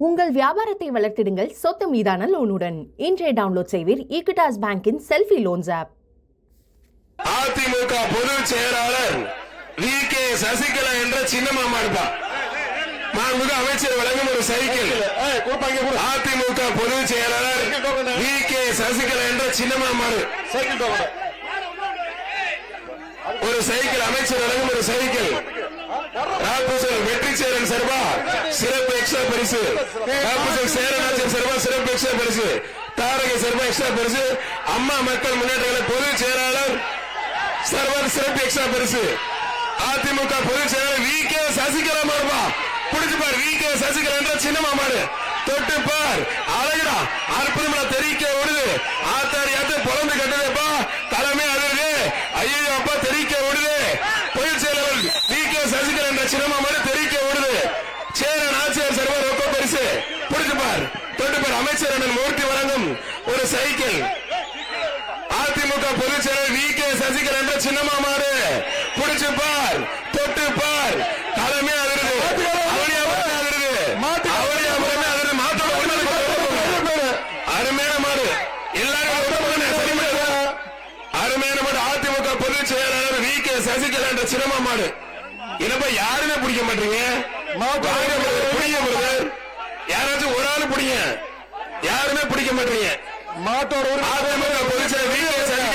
உங்கள் வியாபாரத்தை வளர்த்திடுங்கள் சொத்து மீதான லோனுடன். இன்றைய டவுன்லோட் செய்வீர் ஈக்விட்டாஸ் பேங்கின் செல்ஃபி லோன்ஸ் ஆப் அதிமுக பொதுச் செயலாளர் வி கே சசிகலா என்ற சின்னமாமா இருப்பா மாண்புமிகு அமைச்சர் வழங்கும் ஒரு சைக்கிள். அதிமுக பொதுச் செயலாளர் வி கே சசிகலா என்ற சின்னமாமாறு ஒரு சைக்கிள் அமைச்சர் வழங்கும் ஒரு சைக்கிள். ராபுசல் வெற்றி சேரன் சர்வா சிறப்பு எக்ஸ்ட்ரா பரிசு. ராபுசல் சேரநாச்சர் சர்வா சிறப்பு எக்ஸ்ட்ரா பரிசு. தாரகை சர்வா எக்ஸ்ட்ரா பரிசு. அம்மா மக்கள் முன்னேற்ற கழக பொதுச் செயலாளர் சர்வர் சிறப்பு எக்ஸ்ட்ரா பரிசு. அதிமுக பொதுச் செயலாளர் வி கே சசிகலா மாறுபா. புடிச்சு பார் வி கே சசிகலா என்ற சின்ன மாமாடு தொட்டு பார் அழகுடா. அற்புதமா தெரிக்க ஓடுது. ஆத்தாரி ஆத்து பொழந்து கட்டுதேப்பா தலைமை அதிர்வு ஐயோ அப்பா தெரிக்க ஓடுது பொதுச் செயலாளர் வி கே மாறு தெரிக்க ஓடுது. சேரன் ஆட்சியர் சர்வர் ரொக்க பரிசு. புடிச்சு பார். தொட்டு பார். அமைச்சர் அண்ணன் மூர்த்தி வழங்கும் ஒரு சைக்கிள். அதிமுக பொதுச் செயலர் வி கே சசிகலா என்ற சின்னமா மாறு. புடிச்சு பார். தொட்டு பார். தலைமை அதிருது. அதிருது. அவளியா உடனே அதிருது. உடனே அருமையான மாடு. எல்லாரும் அருமையான மாடு. அதிமுக பொதுச் செயலாளர் வி கே சசிகலா என்ற சின்னமா மாடு. என்னப்பா யாருமே பிடிக்க மாட்டீங்க? பிடிங்க பிரதர் யாராச்சும் ஒரு ஆளு பிடிங்க. யாருமே பிடிக்க மாட்டீங்க.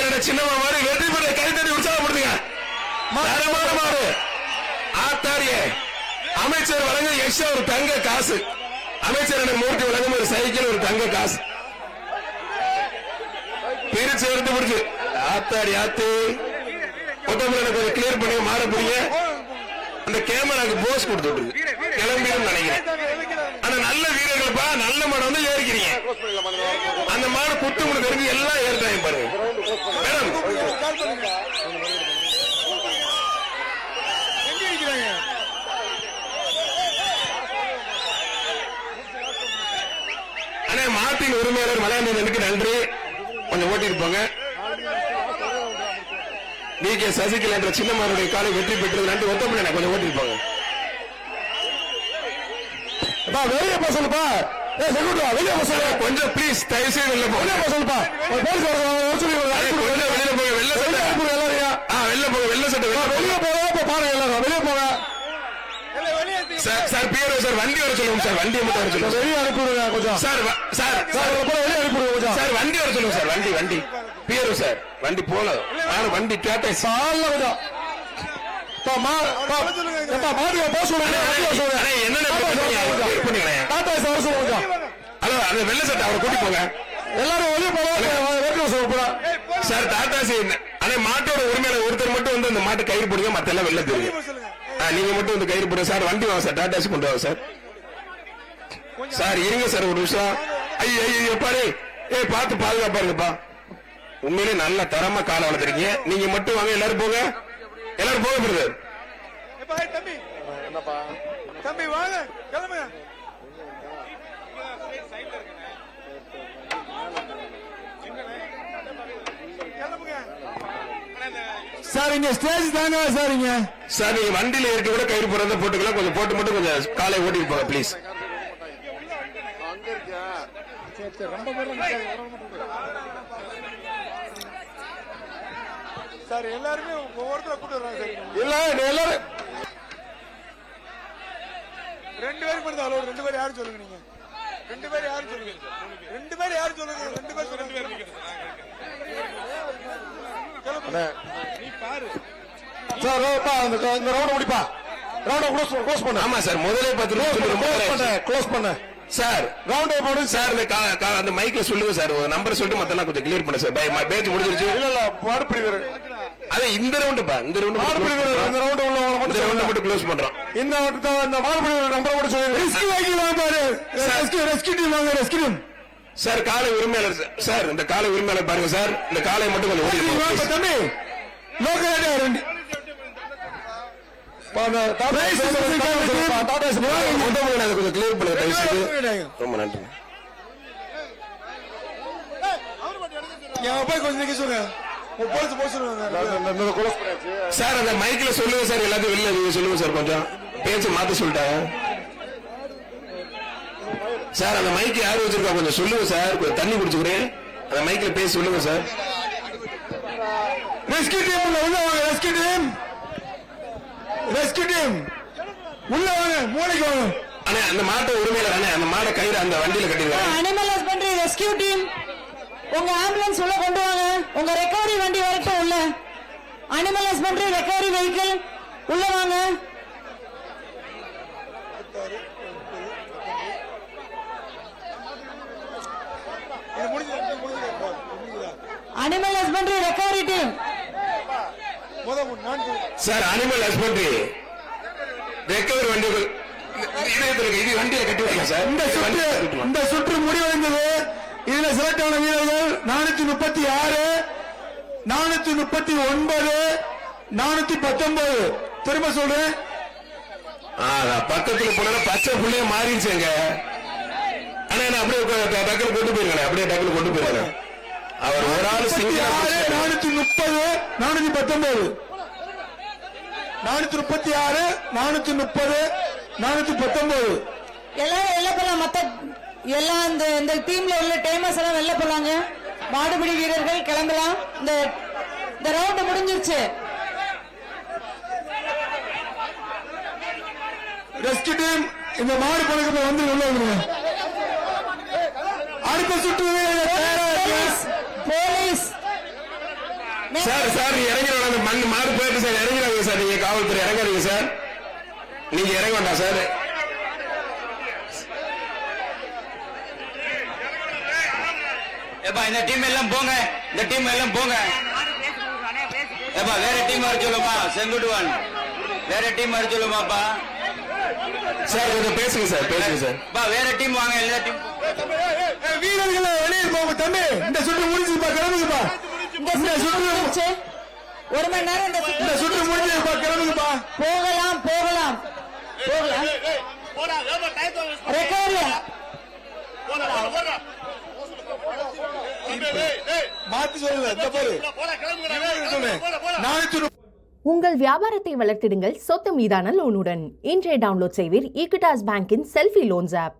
என்ற சின்னமா மாடு வெற்றி பெற கைத்தறி உற்சாகப்படுத்துங்க தரமான மாடு. ஆத்தாரியே அமைச்சர் வழங்க எக்ஸ்ட்ரா ஒரு தங்க காசு. அமைச்சர் மூர்த்தி வழங்கும் ஒரு சைக்கிள் ஒரு தங்க காசு. பிரிச்சு எடுத்து முடிச்சு ஆத்தாடி ஆத்து. மொத்தம் கொஞ்சம் கிளியர் பண்ணி மாற புரியுங்க அந்த கேமராக்கு போஸ் கொடுத்துட்டு கிளம்பிடும் நினைக்கிறேன். ஆனா நல்ல வீரர்கள்ப்பா நல்ல மாடு வந்து ஏறிக்கிறீங்க. அந்த மாடு குத்து முடி தெரிஞ்சு எல்லாம் ஏறிட்டாங்க பாருங்க. மேடம். அண்ணே மாட்டின் உரிமையாளர் மலையாளனுக்கு நன்றி. கொஞ்சம் ஓட்டிட்டு போங்க. டி கே சசிகலா என்ற சின்னமாருடைய காலை வெற்றி பெற்றது நன்றி. ஒத்தமில்ல கொஞ்சம் ஓட்டிட்டு போங்க அப்பா வெளியே போ சொல்லுப்பா. ஏ செகுண்டா வெளியே போ சொல்லு. கொஞ்சம் ப்ளீஸ் தயவு செய்து வெளில போங்க வெளியே போ சொல்லுப்பா. ஒரு போலீஸ் வெளில போங்க வெள்ள சட்டை. வெளில போங்க வெள்ள சட்டை வெளியே இப்ப பாருங்க எல்லாரும் வெளியே போங்க சார் சார் பியரோ சார் வண்டி வர சொல்லுங்க சார் வண்டியை மட்டும் வர சொல்லுங்க. வெளியே அனுப்பிவிடுங்க கொஞ்சம். சார் வ- சார் சார் போல வெளியே கொஞ்சம். சார் வண்டி வர சொல்லுங்க சார் வண்டி வண்டி. பியரோ சார் வண்டி போல. நானும் வண்டி கேட்டேன். சால்ல கொஞ்சம். வண்டி வெள்ள சட்டை அவரை கூட்டி போங்க. எல்லாரும் சொல்லுங்க போடா சார் டாடா சி அண்ணே மாட்டோட உரிமையில ஒருத்தர் மட்டும் வந்து அந்த மாட்டு கயிறு போடுங்க மத்த எல்லாம் வெளில தெரியும். நீங்க மட்டும் வந்து கயிறு போடுங்க. சார் வண்டி வாங்க சார். டாடாஸ் கொண்டு வாங்க சார். சார் இருங்க சார் ஒரு நிமிஷம். ஐயோ ஐயோ பாரு. ஏய் பார்த்து பாதுகாப்பா இருங்கப்பா. உண்மையிலே நல்ல தரமா காலை வளர்த்துறீங்க நீங்க மட்டும் வாங்க எல்லாரும் போங்க. எல்லாரும் போக பிரதர் தம்பி. தம்பி வாங்க. கிளம்புங்க. சார் இங்க ஸ்டேஜ் தாங்க சார் இங்க சார் நீங்க வண்டியில இருக்க கூட கயிறு போடுறத போட்டுக்கலாம். கொஞ்சம் போட்டு மட்டும் கொஞ்சம் காலை ஓட்டிட்டு போங்க ப்ளீஸ் சார் எல்லாருமே ஒவ்வொருத்தர சார். இல்ல எல்லாரும். ரெண்டு பேரும் மட்டும் தான் அலோடு ரெண்டு பேரும் யாரும் சொல்லுங்க நீங்க? ரெண்டு பேரும் யாரும் சொல்லுங்க? ரெண்டு பேரும் யாரும் சொல்லுங்க? ரெண்டு பேரும் சொல்லுங்க. கிளம்புங்க. சார் அந்த இந்த ரவுண்ட் முடிப்பா. ரவுண்ட் க்ளோஸ் க்ளோஸ் பண்ணு. ஆமா சார் முதலே பத்து நிமிஷம் க்ளோஸ் பண்ணு. க்ளோஸ் பண்ணு சார் ரவுண்ட் போடு. சார் அந்த மைக்ல சொல்லுங்க சார். ஒரு நம்பர் சொல்லிட்டு மத்தெல்லாம் கொஞ்சம் கிளியர் பண்ண சார். பேச்சு முடிஞ்சிருச்சு. இல்ல இல்ல வீரர் அதே இந்த ரவுண்டு பா இந்த ரவுண்டு மாடுபிடி வீரர் இந்த ரவுண்ட் உள்ளவங்க இந்த ரவுண்ட். மட்டும் க்ளோஸ் பண்றோம். இந்த இந்த மாடுபிடி வீரர் நம்பர் மட்டும் சொல்லுங்க ரெஸ்கியூ வாங்கி வாங்க பாரு. ரெஸ்கியூ ரெஸ்கியூ டீம் வாங்க ரெஸ்கியூ டீம் சார் காலை உரிமையாளர் சார். இந்த காலை உரிமையாளர் பாருங்க சார் இந்த காலை மட்டும் கொஞ்சம் தம்பி. ரொம்ப நன்றி. சார். அந்த மைக்ல சொல்லுங்க சார். எல்லாத்தையும் நீங்க சொல்லுங்க சார் கொஞ்சம். பேச்சு மாத்த சொல்லிட்டாங்க சார் அந்த மைக்கு யார் வச்சிருக்கா? கொஞ்சம் சொல்லுங்க சார். கொஞ்சம் தண்ணி குடிச்சுக்கிறேன். அந்த மைக்ல பேசி சொல்லுங்க சார். ரெஸ்கியூ டீம் உள்ள வாங்க ரெஸ்கியூ டீம் ரெஸ்கியூ டீம் உள்ள வாங்க மூளைக்கு வாங்க. அண்ணே அந்த மாட்டை உரிமையில அண்ணே அந்த மாடை கயிறு அந்த வண்டியில கட்டிருங்க அனிமல் ஹஸ்பண்டரி ரெஸ்கியூ டீம் உங்க ஆம்புலன்ஸ் உள்ள கொண்டு வாங்க. உங்க ரெக்கவரி வண்டி வரட்டும் உள்ள. அனிமல் ஹஸ்பண்டரி ரெக்கவரி வெஹிக்கிள் உள்ள வாங்க இது முடிஞ்சது இது முடிஞ்சது இது முடிஞ்சதா animal husbandry recovery team sir animal husbandry recover வண்டிகள். இது வண்டியில கட்டி வைக்கலாம் சார் இந்த சுற்று. இந்த சுற்று முடிவடைந்தது. இதுல செலக்ட் ஆன வீரர்கள் நானூத்தி முப்பத்தி ஆறு நானூத்தி முப்பத்தி ஒன்பது நானூத்தி பத்தொன்பது திரும்ப சொல்றேன். பக்கத்துல போனா பச்சை புள்ளைய மாறிடுச்சுங்க. அண்ணா நான் அப்படியே டக்குனு கொண்டு போயிருக்கேன் அப்படியே டக்குனு கொண்டு போயிருக்கேன். அவர் ஒரு ஆள் நானூத்தி முப்பது நானூத்தி பத்தொன்பது. நானூத்தி முப்பத்தி ஆறு நானூத்தி முப்பது நானூத்தி பத்தொன்பது. எல்லாரும் வெளில போலாம் மத்த எல்லாம் இந்த இந்த டீம்ல உள்ள டைமர்ஸ் எல்லாம் வெளில போலாங்க மாடுபிடி வீரர்கள் கிளம்பலாம். இந்த இந்த ரவுண்ட் முடிஞ்சிருச்சு. ரெஸ்கியூ டீம் இந்த மாடு பழக்கத்தை வந்து உள்ள அடுத்த சுற்று போலீஸ்! சார் சார் நீ இறங்கிட அந்த மண் மாடு போயிட்டு சார். இறங்கிறாங்க சார். நீங்க காவல்துறை இறங்காதீங்க சார். நீங்க இறங்க வேண்டாம் சார். ஏப்பா இந்த டீம் எல்லாம் போங்க. இந்த டீம் எல்லாம் போங்க. ஏப்பா வேற டீம் வர சொல்லுமா? செங்குட்டுவான் வேற டீம் வர சொல்லுமாப்பா? சார் கொஞ்சம் பேசுங்க சார். பேசுங்க சார். பா வேற டீம் வாங்க எல்லா டீம் வீரர்களை வெளியே போங்க தம்பி. இந்த சுற்று முடிஞ்சுப்பா கிளம்புங்கப்பா இந்த சுற்று சுற்று முடிஞ்சிருச்சு. ஒரு மணி நேரம் இந்த சுற்று இந்த சுற்று முடிஞ்சுப்பா கிளம்புங்கப்பா போகலாம் போகலாம். போகலாம். ரெக்கவரியா மாத்தி சொல்லுங்க இந்த பாரு. சொல்றேன் நானூத்தி முப்பது உங்கள் வியாபாரத்தை வளர்த்திடுங்கள் சொத்து மீதான லோனுடன் இன்றைய டவுன்லோட் செய்வீர் ஈக்விட்டாஸ் பேங்கின் செல்ஃபி லோன்ஸ் ஆப்